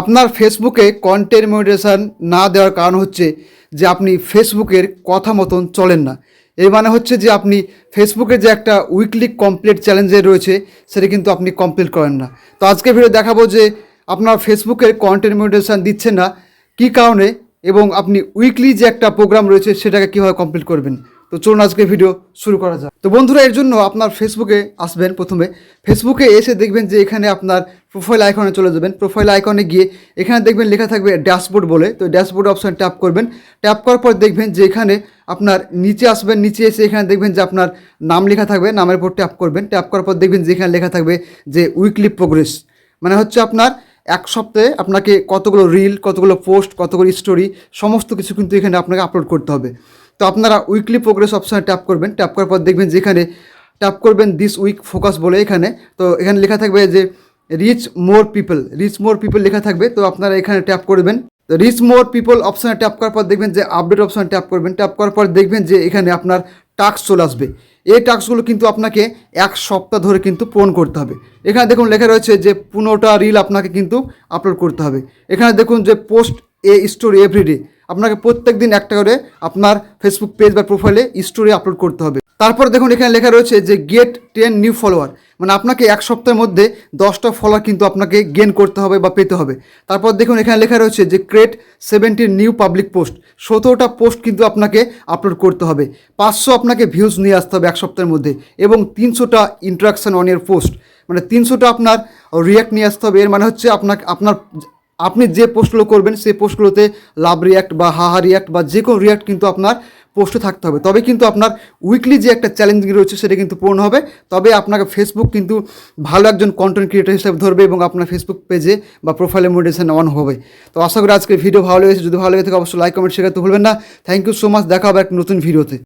আপনার ফেসবুকে content monetization না দেওয়ার কারণ হচ্ছে যে আপনি ফেসবুকের কথা মতন চলেন না। এর মানে হচ্ছে যে আপনি ফেসবুকে যে একটা উইকলি কমপ্লিট চ্যালেঞ্জে রয়েছে, সেটা কিন্তু আপনি কমপ্লিট করেন না। তো আজকে ভিডিও দেখাবো যে আপনার ফেসবুকের কন্টেন্ট মনিটাইজেশন দিচ্ছে না, কী কারণে এবং আপনি উইকলি যে একটা প্রোগ্রাম রয়েছে, সেটাকে কীভাবে কমপ্লিট করবেন। তো চলুন আজকে ভিডিও শুরু করা যাক। তো বন্ধুরা, এর জন্য আপনার ফেসবুকে আসবেন প্রথমে। ফেসবুকে এসে দেখবেন যে এখানে আপনার প্রোফাইল আইকনে চলে যাবেন। প্রোফাইল আইকনে গিয়ে এখানে দেখবেন লেখা থাকবে ড্যাশবোর্ড বলে। তো ড্যাশবোর্ড অপশন ট্যাপ করবেন। ট্যাপ করার পর দেখবেন যে এখানে আপনার নিচে আসবেন। নিচে এসে এখানে দেখবেন যে আপনার নাম লেখা থাকবে। নামের উপর ট্যাপ করবেন। ট্যাপ করার পর দেখবেন যে এখানে লেখা থাকবে যে উইকলি প্রোগ্রেস মানে হচ্ছে আপনার এক সপ্তাহে আপনাকে কতগুলো রিল কতগুলো পোস্ট কতগুলো স্টোরি সমস্ত কিছু কিন্তু এখানে আপনাকে আপলোড করতে হবে। তো আপনারা উইকলি প্রোগ্রেস অপশানে ট্যাপ করবেন। ট্যাপ করার পর দেখবেন যে এখানে ট্যাপ করবেন দিস উইক ফোকাস বলে এখানে। তো এখানে লেখা থাকবে যে reach more people reach more people লেখা থাকবে। তো আপনারা এখানে ট্যাপ করবেন। তো রিচ মোর পিপল অপশানে ট্যাপ করার পর দেখবেন যে আপডেট অপশানে ট্যাপ করবেন। ট্যাপ করার পর দেখবেন যে এখানে আপনার টাস্ক চলে আসবে। এই টাস্কগুলো কিন্তু আপনাকে এক সপ্তাহ ধরে কিন্তু পূরণ করতে হবে। এখানে দেখুন লেখা রয়েছে যে পনেরোটা রিল আপনাকে কিন্তু আপলোড করতে হবে। এখানে দেখুন যে পোস্ট এ স্টোরি এভরিডে আপনাকে প্রত্যেক দিন একটা করে আপনার ফেসবুক পেজ বা প্রোফাইলে স্টোরি আপলোড করতে হবে। তারপর দেখুন এখানে লেখা রয়েছে যে গেট টেন নিউ ফলোয়ার মানে আপনাকে এক সপ্তাহের মধ্যে দশটা ফলোয়ার কিন্তু আপনাকে গেন করতে হবে বা পেতে হবে। তারপর দেখুন এখানে লেখা রয়েছে যে create seventy new public post সতেরোটা পোস্ট কিন্তু আপনাকে আপলোড করতে হবে। পাঁচশো আপনাকে ভিউজ নিয়ে আসতে হবে এক সপ্তাহের মধ্যে। এবং তিনশোটা ইন্টারাকশান অন ইয়ার পোস্ট মানে তিনশোটা আপনার রিয়াক্ট নিয়ে আসতে হবে। এর মানে হচ্ছে আপনাকে, আপনার আপনি যে পোস্টগুলো করবেন, সেই পোস্টগুলোতে লাভ রিয়াক্ট বা হাহা রিয়াক্ট বা যে কোনো রিয়াক্ট কিন্তু আপনার পোস্টে থাকতে হবে। তবে কিন্তু আপনার উইকলি যে একটা চ্যালেঞ্জিং রয়েছে, সেটা কিন্তু পূর্ণ হবে। তবে আপনাকে ফেসবুক কিন্তু ভালো একজন কন্টেন্ট ক্রিয়েটার হিসেবে ধরবে এবং আপনার ফেসবুক পেজে বা প্রোফাইলে মোটিভেশন অন হবে। তো আশা করি আজকে ভিডিও ভালো লেগেছে। যদি ভালো লেগে থাকে, অবশ্যই লাইক কমেন্ট শেখাতে ভুলবেন না। থ্যাংক ইউ সো মাচ দেখা হবে একটা নতুন ভিডিওতে